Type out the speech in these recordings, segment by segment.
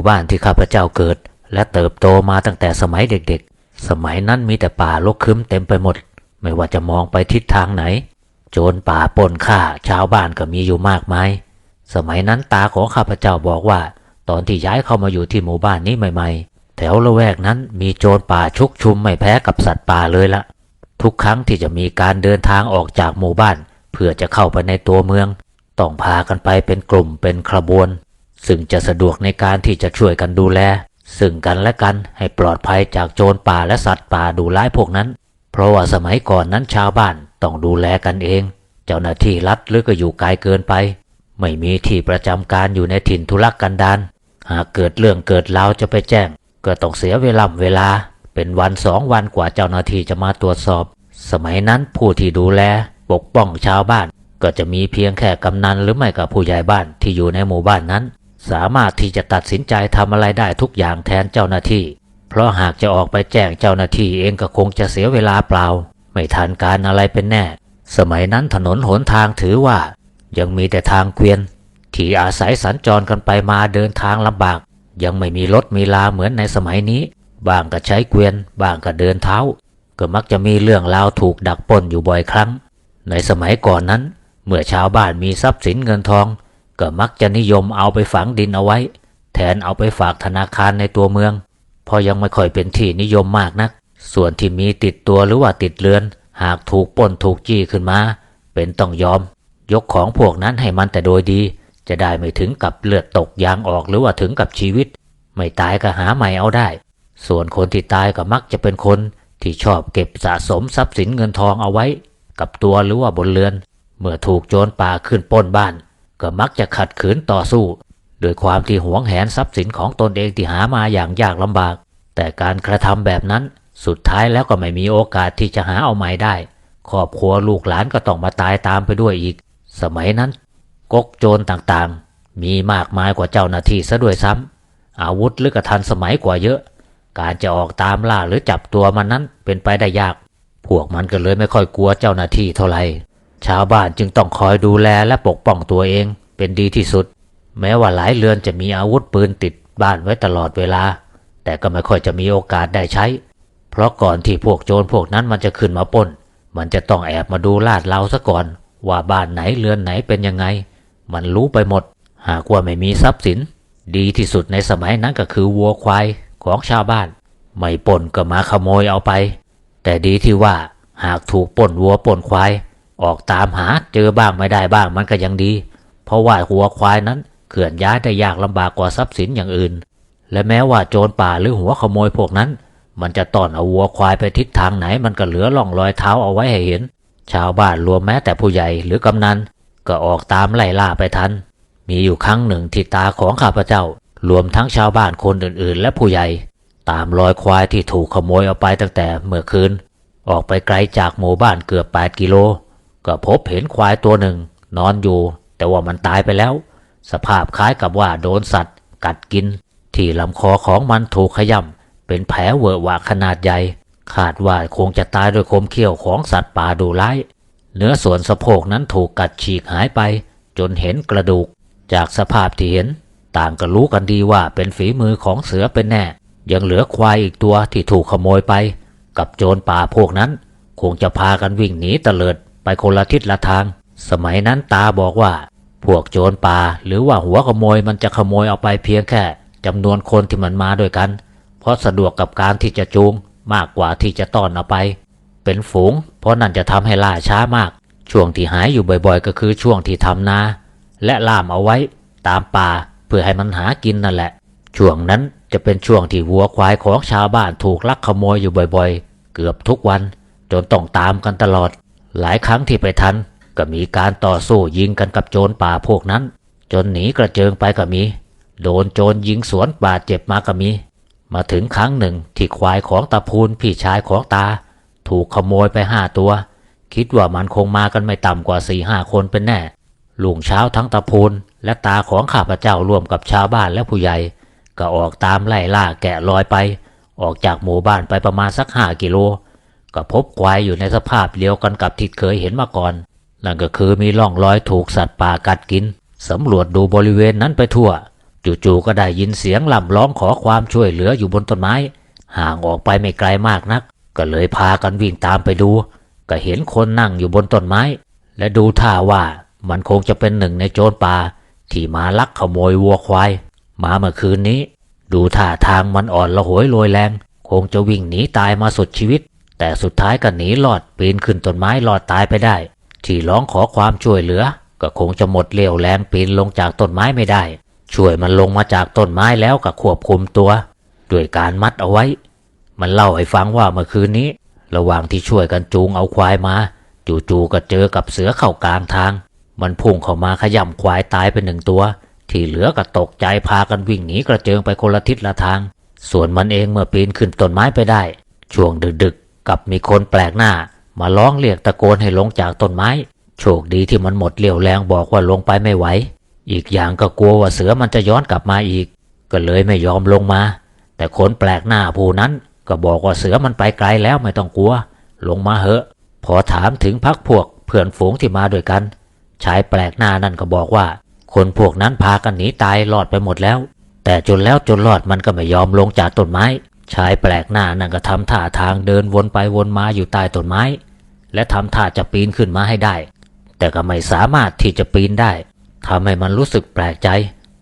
มู่บ้านที่ข้าพเจ้าเกิด และเติบโตมาตั้งแต่สมัยเด็กๆ สมัยนั้นมีแต่ป่ารกครึ้มเต็มไปหมด ไม่ว่าจะมองไปทิศทางไหน โจรป่าปนฆ่าชาวบ้านก็มีอยู่มากมาย สมัยนั้นตาของข้าพเจ้าบอกว่า ตอนที่ย้ายเข้ามาอยู่ที่หมู่บ้านนี้ใหม่ ๆ แถวละแวกนั้นมีโจรป่าชุกชุมไม่แพ้กับสัตว์ป่าเลยละทุกครั้งที่จะมีการเดินทางออกจากหมู่บ้าน เพื่อจะเข้าไปในตัวเมือง ต้องพากันไปเป็นกลุ่มเป็นขบวน ซึ่งจะสะดวกในการที่จะช่วยกันดูแล ซึ่งกันและกันให้ปลอดภัยจากโจรป่าและสัตว์ป่าดูร้ายพวกนั้น เพราะว่าสมัยก่อนนั้นชาวบ้านต้องดูแลกันเอง เจ้าหน้าที่รัฐหรือก็อยู่ไกลเกินไป ไม่มีที่ประจำการอยู่ในถิ่นทุรกันดารหากเกิดเรื่องเกิดราวจะไปแจ้ง ก็ต้องเสียเวลาเวลา เป็นวันสองวันกว่าเจ้าหน้าที่จะมาตรวจสอบ สมัยนั้นผู้ที่ดูแลปกป้องชาวบ้าน ก็จะมีเพียงแค่กำนันหรือไม่ก็ผู้ใหญ่บ้านที่อยู่ในหมู่บ้านนั้น สามารถที่จะตัดสินใจทำอะไรได้ทุกอย่างแทนเจ้าหน้าที่ เพราะหากจะออกไปแจ้งเจ้าหน้าที่เองก็คงจะเสียเวลาเปล่า ไม่ทันการอะไรเป็นแน่ สมัยนั้นถนนหนทางถือว่า ยังมีแต่ทางเกวียน ที่อาศัยสัญจรกันไปมาเดินทางลำบาก ยังไม่มีรถมีลาเหมือนในสมัยนี้บางก็ใช้เกวียนบางก็เดินเท้า ก็มักจะมีเรื่องราวถูกดักปล้นอยู่บ่อยครั้ง ในสมัยก่อนนั้น เมื่อชาวบ้านมีทรัพย์สินเงินทอง ก็มักจะนิยมเอาไปฝังดินเอาไว้ แทนเอาไปฝากธนาคารในตัวเมืองเพราะยังไม่ค่อยเป็นที่นิยมมากนัก ส่วนที่มีติดตัวหรือว่าติดเรือน หากถูกป้นถูกจี้ขึ้นมา เป็นต้องยอม ยกของพวกนั้นให้มันแต่โดยดี จะได้ไม่ถึงกับเลือดตกยางออกหรือว่าถึงกับชีวิต ไม่ตายก็หาใหม่เอาได้ ส่วนคนที่ตายก็มักจะเป็นคนที่ชอบเก็บสะสมทรัพย์สินเงินทองเอาไว้ กับตัวหรือว่าบนเรือน เมื่อถูกโจรป่าขึ้นป้นบ้าน ก็มักจะขัดขืนต่อสู้โดยความที่หวงแหนทรัพย์สินของตนเองที่หามาอย่างยากลำบาก แต่การกระทำแบบนั้นสุดท้ายแล้วก็ไม่มีโอกาสที่จะหาเอาใหม่ได้ ครอบครัวลูกหลานก็ต้องมาตายตามไปด้วยอีก สมัยนั้นก๊กโจรต่างๆ มีมากมายกว่าเจ้าหน้าที่ซะด้วยซ้ำอาวุธหรือกระทันสมัยกว่าเยอะ การจะออกตามล่าหรือจับตัวมันนั้นเป็นไปได้ยาก พวกมันก็เลยไม่ค่อยกลัวเจ้าหน้าที่เท่าไหร่ ชาวบ้านจึงต้องคอยดูแลและปกป้องตัวเองเป็นดีที่สุด แม้ว่าหลายเรือนจะมีอาวุธปืนติดบ้านไว้ตลอดเวลา แต่ก็ไม่ค่อยจะมีโอกาสได้ใช้ เพราะก่อนที่พวกโจรพวกนั้นมันจะขึ้นมาป้น มันจะต้องแอบมาดูลาดเราซะก่อน ว่าบ้านไหนเรือนไหนเป็นยังไง มันรู้ไปหมด หากว่าไม่มีทรัพย์สิน ดีที่สุดในสมัยนั้นก็คือวัวควายของชาวบ้าน ไม่ปล้นก็มาขโมยเอาไป แต่ดีที่ว่าหากถูกปล้นวัวปล้นควาย ออกตามหาเจอบ้างไม่ได้บ้างมันก็ยังดี เพราะว่าวัวควายนั้นเคลื่อนย้ายได้ยากลำบากกว่าทรัพย์สินอย่างอื่น และแม้ว่าโจรป่าหรือหัวขโมยพวกนั้น มันจะต้อนเอาวัวควายไปทิศทางไหนมันก็เหลือร่องรอยเท้าเอาไว้ให้เห็น ชาวบ้านรวมแม้แต่ผู้ใหญ่หรือกำนันก็ออกตามไล่ล่าไปทัน มีอยู่ครั้งหนึ่งที่ตาของข้าพเจ้ารวมทั้งชาวบ้านคนอื่นๆ และผู้ใหญ่ ตามรอยควายที่ถูกขโมยเอาไปตั้งแต่เมื่อคืน ออกไปไกลจากหมู่บ้านเกือบ 8 กิโล ก็พบเห็นควายตัวหนึ่ง นอนอยู่ แต่ว่ามันตายไปแล้ว สภาพคล้ายกับว่าโดนสัตว์ กัดกิน ที่ลำคอของมันถูกขย่ำเป็นแผลเวอะวะขนาดใหญ่คาดว่าคงจะตายด้วยคมเขี้ยวของสัตว์ป่าดุร้าย เนื้อส่วนสะโพกนั้นถูกกัดฉีกหายไป จนเห็นกระดูก จากสภาพที่เห็น ต่างก็รู้กันดีว่าเป็นฝีมือของเสือเป็นแน่ ยังเหลือควายอีกตัวที่ถูกขโมยไป กับโจรป่าพวกนั้น คงจะพากันวิ่งหนีเตลิด ไปคนละทิศละทาง สมัยนั้นตาบอกว่า พวกโจรป่าหรือว่าหัวขโมยมันจะขโมยเอาไปเพียงแค่จำนวนคนที่มันมาด้วยกัน เพราะสะดวกกับการที่จะจูงมากกว่าที่จะต้อนเอาไป เป็นฝูง เพราะนั่นจะทำให้ล่าช้ามาก ช่วงที่หายอยู่บ่อยๆ ก็คือช่วงที่ทำนา และล่ามเอาไว้ตามป่าเพื่อให้มันหากินนั่นแหละ ช่วงนั้นจะเป็นช่วงที่วัวควายของชาวบ้านถูกลักขโมยอยู่บ่อยๆ เกือบทุกวัน จนต้องตามกันตลอด หลายครั้งที่ไปทันก็มีการต่อสู้ยิงกันกับโจรป่าพวกนั้น จนหนีกระเจิงไปก็มี โดนโจรยิงสวนบาดเจ็บมาก็มี มาถึงครั้งหนึ่งที่ควายของตาพูนพี่ชายของตา ถูกขโมยไปห้าตัว คิดว่ามันคงมากันไม่ต่ำกว่าสี่ห้าคนเป็นแน่ลุงเช้าทั้งตาพูนและตาของข้าพเจ้าร่วมกับชาวบ้านและผู้ใหญ่ ก็ออกตามไล่ล่าแกะรอยไป ออกจากหมู่บ้านไปประมาณสักห้ากิโล ก็พบควายอยู่ในสภาพเดียวกันกับที่เคยเห็นมาก่อน นั่นก็คือมีร่องรอยถูกสัตว์ป่ากัดกิน สำรวจดูบริเวณนั้นไปทั่ว จู่ๆก็ได้ยินเสียงล่ำร้องขอความช่วยเหลืออยู่บนต้นไม้ ห่างออกไปไม่ไกลมากนัก ก็เลยพากันวิ่งตามไปดู ก็เห็นคนนั่งอยู่บนต้นไม้ และดูท่าว่ามันคงจะเป็นหนึ่งในโจรป่าที่มาลักขโมยวัวควาย มาเมื่อคืนนี้ ดูท่าทางมันอ่อนละหวยโรยแรง คงจะวิ่งหนีตายมาสุดชีวิต แต่สุดท้ายก็หนีรอดปีนขึ้นต้นไม้รอดตายไปได้ ที่ร้องขอความช่วยเหลือ ก็คงจะหมดเรี่ยวแรงปีนลงจากต้นไม้ไม่ได้ ช่วยมันลงมาจากต้นไม้แล้วก็ควบคุมตัว ด้วยการมัดเอาไว้ มันเล่าให้ฟังว่าเมื่อคืนนี้ ระหว่างที่ช่วยกันจูงเอาควายมา จู่ๆก็เจอกับเสือเข้ากลางทาง มันพุ่งเข้ามาขย่ำควายตายไปหนึ่งตัว ที่เหลือก็ตกใจพากันวิ่งหนีกระเจิงไปคนละทิศละทาง ส่วนมันเองเมื่อปีนขึ้นต้นไม้ไปได้ ช่วงดึกๆ กับมีคนแปลกหน้า มาร้องเรียกตะโกนให้ลงจากต้นไม้ โชคดีที่มันหมดเรี่ยวแรงบอกว่าลงไปไม่ไหว อีกอย่างก็กลัวว่าเสือมันจะย้อนกลับมาอีก ก็เลยไม่ยอมลงมา แต่คนแปลกหน้าผู้นั้นก็บอกว่าเสือมันไปไกลแล้วไม่ต้องกลัว ลงมาเหอะ พอถามถึงพักพวกเพื่อนฝูงที่มาด้วยกัน ชายแปลกหน้านั่นก็บอกว่า คนพวกนั้นพากันหนีตายรอดไปหมดแล้ว แต่จนแล้วจนรอดมันก็ไม่ยอมลงจากต้นไม้ ชายแปลกหน้านั่นก็ทำท่าทางเดินวนไปวนมาอยู่ใต้ต้นไม้ และทำท่าจะปีนขึ้นมาให้ได้ แต่ก็ไม่สามารถที่จะปีนได้ทำให้มันรู้สึกแปลกใจ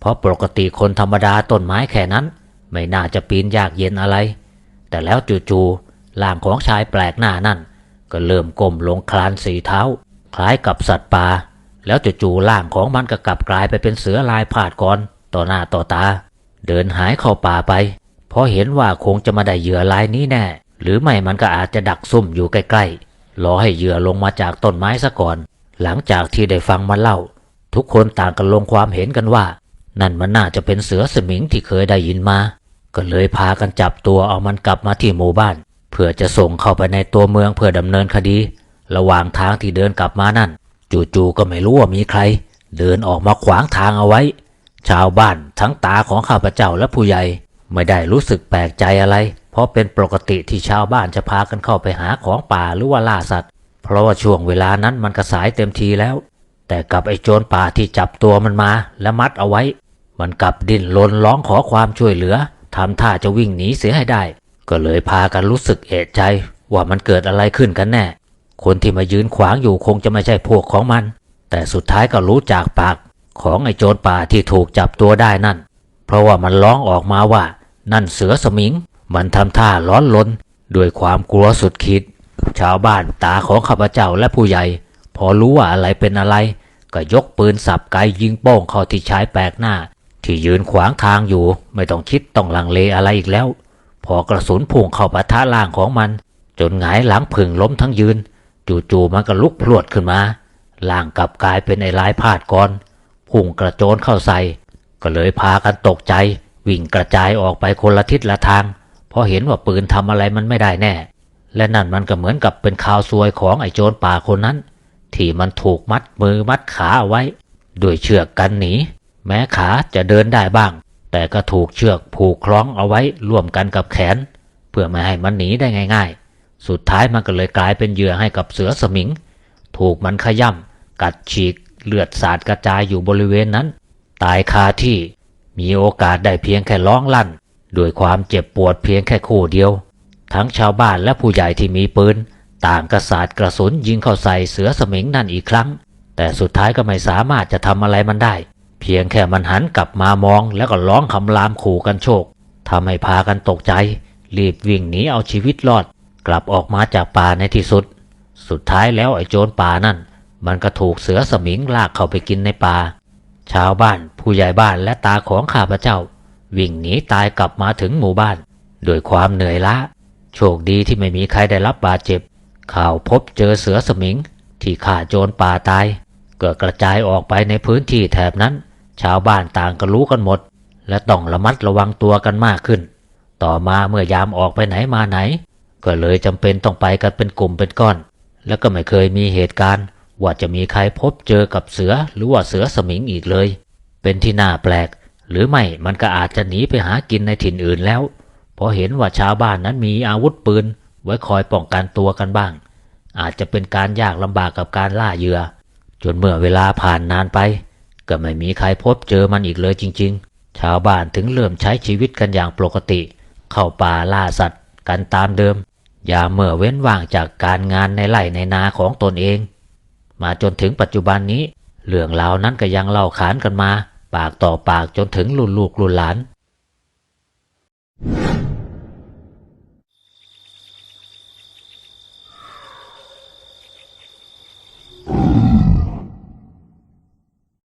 เพราะปกติคนธรรมดาต้นไม้แค่นั้น ไม่น่าจะปีนยากเย็นอะไร แต่แล้วจู่ๆร่างของชายแปลกหน้านั่น ก็เริ่มก้มลงคลานสีเท้า คล้ายกับสัตว์ป่าแล้วจู่ๆร่างของมันก็กลับกลายไปเป็นเสือลายผาดก่อนต่อหน้าต่อตา เดินหายเข้าป่าไป เพราะเห็นว่าคงจะมาได้เหยื่อลายนี้แน่ หรือไม่มันก็อาจจะดักซุ่มอยู่ใกล้ๆ รอให้เหยื่อลงมาจากต้นไม้ซะก่อน หลังจากที่ได้ฟังมันเล่า ทุกคนต่างกันลงความเห็นกันว่า นั่นมันน่าจะเป็นเสือสมิงที่เคยได้ยินมา ก็เลยพากันจับตัวเอามันกลับมาที่หมู่บ้าน เพื่อจะส่งเข้าไปในตัวเมืองเพื่อดำเนินคดี ระหว่างทางที่เดินกลับมานั่น จู่ๆก็ไม่รู้ว่ามีใคร เดินออกมาขวางทางเอาไว้ ชาวบ้านทั้งตาของข้าพเจ้าและผู้ใหญ่ ไม่ได้รู้สึกแปลกใจอะไร เพราะเป็นปกติที่ชาวบ้านจะพากันเข้าไปหาของป่าหรือว่าล่าสัตว์ เพราะว่าช่วงเวลานั้นมันก็สายเต็มทีแล้ว แต่กับไอ้โจรป่าที่จับตัวมันมาและมัดเอาไว้ มันกลับดิ้นรนร้องขอความช่วยเหลือทำท่าจะวิ่งหนีเสียให้ได้ ก็เลยพากันรู้สึกเอะใจ ว่ามันเกิดอะไรขึ้นกันแน่ คนที่มายืนขวางอยู่คงจะไม่ใช่พวกของมัน แต่สุดท้ายก็รู้จากปากของไอ้โจรป่าที่ถูกจับตัวได้นั่น เพราะว่ามันร้องออกมาว่า นั่นเสือสมิง มันทำท่าร้อนลนด้วยความกลัวสุดขีดชาวบ้านตาของข้าพเจ้าและผู้ใหญ่ พอรู้ว่าอะไรเป็นอะไร ก็ยกปืนสับไกยิงโป้งเข้าที่ชายแปลกหน้า ที่ยืนขวางทางอยู่ ไม่ต้องคิดต้องลังเลอะไรอีกแล้ว พอกระสุนพุ่งเข้าปะทะล่างของมัน จนหงายหลังผึ่งล้มทั้งยืน จู่ๆมันก็ลุกพรวดขึ้นมาล่างกลับกลายเป็นไอ้ลายพาดก่อนพุ่งกระโจนเข้าใส่ ก็เลยพากันตกใจ วิ่งกระจายออกไปคนละทิศละทาง เพราะเห็นว่าปืนทำอะไรมันไม่ได้แน่ และนั่นมันก็เหมือนกับเป็นข่าวซวยของไอ้โจรป่าคนนั้น ที่มันถูกมัดมือมัดขาเอาไว้ด้วยเชือกกันหนีแม้ขาจะเดินได้บ้าง แต่ก็ถูกเชือกผูกคล้องเอาไว้ร่วมกันกับแขน เพื่อไม่ให้มันหนีได้ง่าย ๆ สุดท้ายมันก็เลยกลายเป็นเหยื่อให้กับเสือสมิง ถูกมันขย่ำกัดฉีกเลือดสาดกระจายอยู่บริเวณนั้น ตายคาที่มีโอกาสได้เพียงแค่ร้องลั่น ด้วยความเจ็บปวดเพียงแค่คู่เดียว ทั้งชาวบ้านและผู้ใหญ่ที่มีปืน ต่างกระสาดกระสุนยิงเข้าใส่เสือสมิงนั่นอีกครั้ง แต่สุดท้ายก็ไม่สามารถจะทำอะไรมันได้ เพียงแค่มันหันกลับมามองแล้วก็ร้องคำรามขู่กันโชคทำให้พากันตกใจ รีบวิ่งหนีเอาชีวิตรอด กลับออกมาจากป่าในที่สุด สุดท้ายแล้วไอ้โจรป่านั่น มันก็ถูกเสือสมิงลากเข้าไปกินในป่า ชาวบ้านผู้ใหญ่บ้านและตาของข้าพเจ้า วิ่งหนีตายกลับมาถึงหมู่บ้านด้วยความเหนื่อยล้าโชคดีที่ไม่มีใครได้รับบาดเจ็บ ข่าวพบเจอเสือสมิง ที่ฆ่าโจรป่าตายเก็กระจายออกไปในพื้นที่แถบนั้น ชาวบ้านต่างก็รู้กันหมด และต้องระมัดระวังตัวกันมากขึ้น ต่อมาเมื่อยามออกไปไหนมาไหน ก็เลยจำเป็นต้องไปกันเป็นกลุ่มเป็นก้อน แล้วก็ไม่เคยมีเหตุการณ์ ว่าจะมีใครพบเจอกับเสือหรือว่าเสือสมิงอีกเลย เป็นที่น่าแปลก หรือไม่มันก็อาจจะหนีไปหากินในถิ่นอื่นแล้วพราะเห็นว่าชาวบ้านนั้นมีอาวุธปืน ไว้คอยป้องกันตัวกันบ้าง อาจจะเป็นการยากลำบากกับการล่าเหยื่อ จนเมื่อเวลาผ่านนานไป ก็ไม่มีใครพบเจอมันอีกเลยจริง ๆ ชาวบ้านถึงเริ่มใช้ชีวิตกันอย่างปกติ เข้าป่าล่าสัตว์ กันตามเดิม อย่าเมื่อเว้นว่างจากการงานในไร่ในนาของตนเอง มาจนถึงปัจจุบันนี้ เรื่องราวนั้นก็ยังเล่าขานกันมา ปากต่อปากจนถึงรุ่นลูกรุ่นหลาน